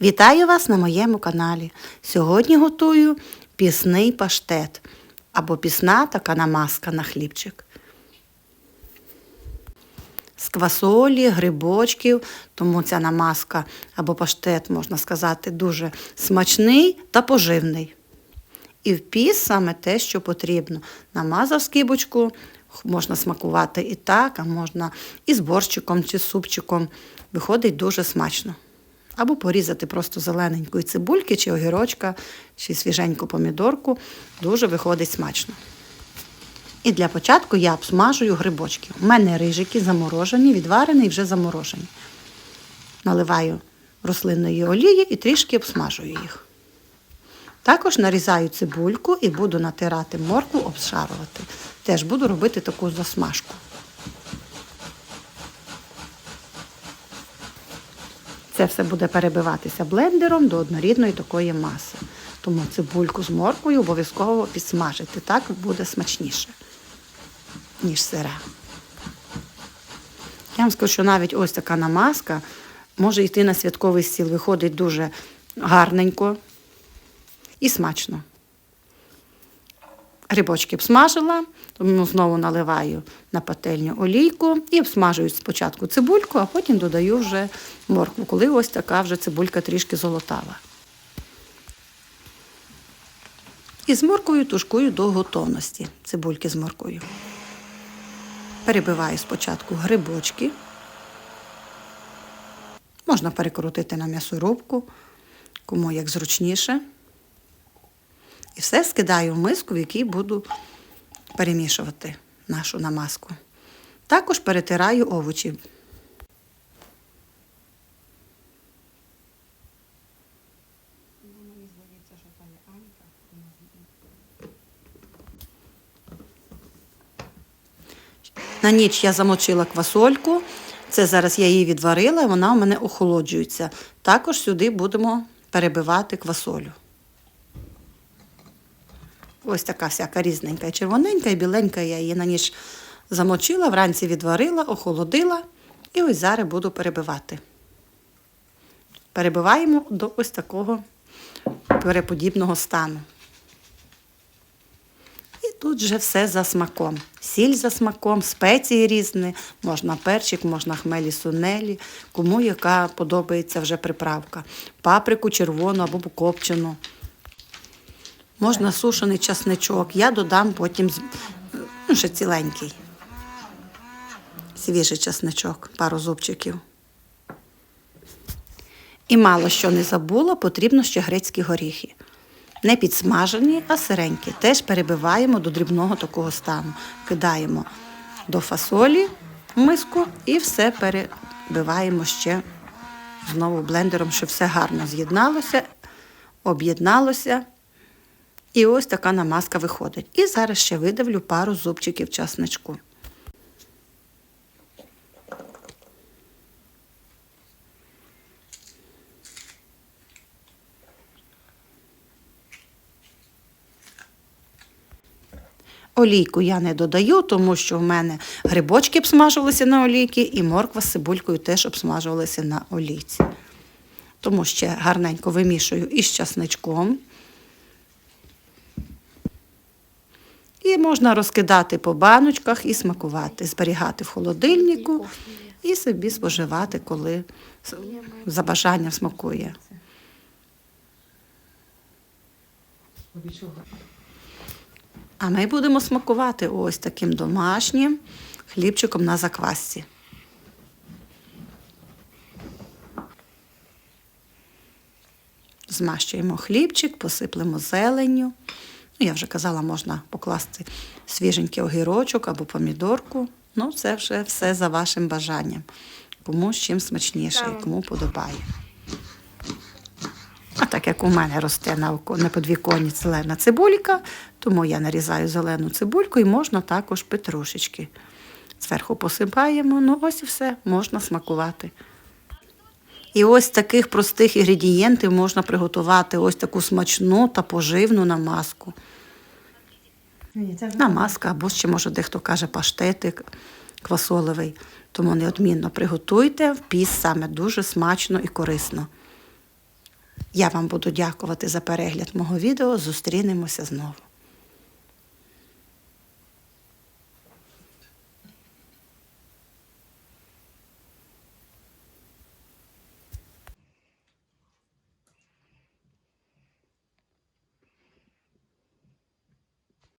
Вітаю вас на моєму каналі. Сьогодні готую пісний паштет або пісна така намазка на хлібчик. З квасолі, грибочків, тому ця намазка або паштет, можна сказати, дуже смачний та поживний. І в піс саме те, що потрібно. Намазав скибочку, можна смакувати і так, а можна і з борщиком чи супчиком. Виходить дуже смачно. Або порізати просто зелененької цибульки, чи огірочка, чи свіженьку помідорку. Дуже виходить смачно. І для початку я обсмажую грибочки. У мене рижики заморожені, відварені і вже заморожені. Наливаю рослинної олії і трішки обсмажую їх. Також нарізаю цибульку і буду натирати моркву, обшарувати. Теж буду робити таку засмажку. Це все буде перебиватися блендером до однорідної такої маси. Тому цибульку з морквою обов'язково підсмажити. Так буде смачніше, ніж сира. Я вам скажу, що навіть ось така намазка може йти на святковий стіл. Виходить дуже гарненько і смачно. Грибочки обсмажила, тому знову наливаю на пательню олійку і обсмажую спочатку цибульку, а потім додаю вже моркву, коли ось така вже цибулька трішки золотава. І з морквою тушкую до готовності цибульки з морквою. Перебиваю спочатку грибочки. Можна перекрутити на м'ясорубку, кому як зручніше. І все скидаю в миску, в якій буду перемішувати нашу намазку. Також перетираю овочі. На ніч я замочила квасольку. Це зараз я її відварила, вона у мене охолоджується. Також сюди будемо перебивати квасолю. Ось така всяка різненька, червоненька, і біленька. Я її на ніч замочила, вранці відварила, охолодила і ось зараз буду перебивати. Перебиваємо до ось такого переподібного стану. І тут вже все за смаком. Сіль за смаком, спеції різні, можна перчик, можна хмелі сунелі, кому яка подобається вже приправка. Паприку червону або копчену. Можна сушений часничок. Я додам потім ну, ще ціленький. Свіжий часничок, пару зубчиків. І мало що не забула, потрібно ще грецькі горіхи. Не підсмажені, а сиренькі. Теж перебиваємо до дрібного такого стану. Кидаємо до фасолі в миску і все перебиваємо ще знову блендером, щоб все гарно з'єдналося, об'єдналося. І ось така намазка виходить. І зараз ще видавлю пару зубчиків часничку. Олійку я не додаю, тому що в мене грибочки обсмажувалися на олійці і морква з цибулькою теж обсмажувалися на олійці. Тому ще гарненько вимішую із часничком. І можна розкидати по баночках і смакувати, зберігати в холодильнику і собі споживати, коли за бажанням смакує. А ми будемо смакувати ось таким домашнім хлібчиком на заквасці. Змащуємо хлібчик, посиплемо зеленню. Ну, я вже казала, можна покласти свіженький огірочок або помідорку. Ну, це вже все за вашим бажанням. Кому з чим смачніше і кому подобає. А так як у мене росте на, на подвіконні зелена цибулька, тому я нарізаю зелену цибульку і можна також петрушечки. Зверху посипаємо, ну ось і все, можна смакувати. І ось таких простих інгредієнтів можна приготувати ось таку смачну та поживну намазку. Намазка, або ще, може, дехто каже паштетик квасолевий. Тому неодмінно приготуйте в піс саме дуже смачно і корисно. Я вам буду дякувати за перегляд мого відео. Зустрінемося знову.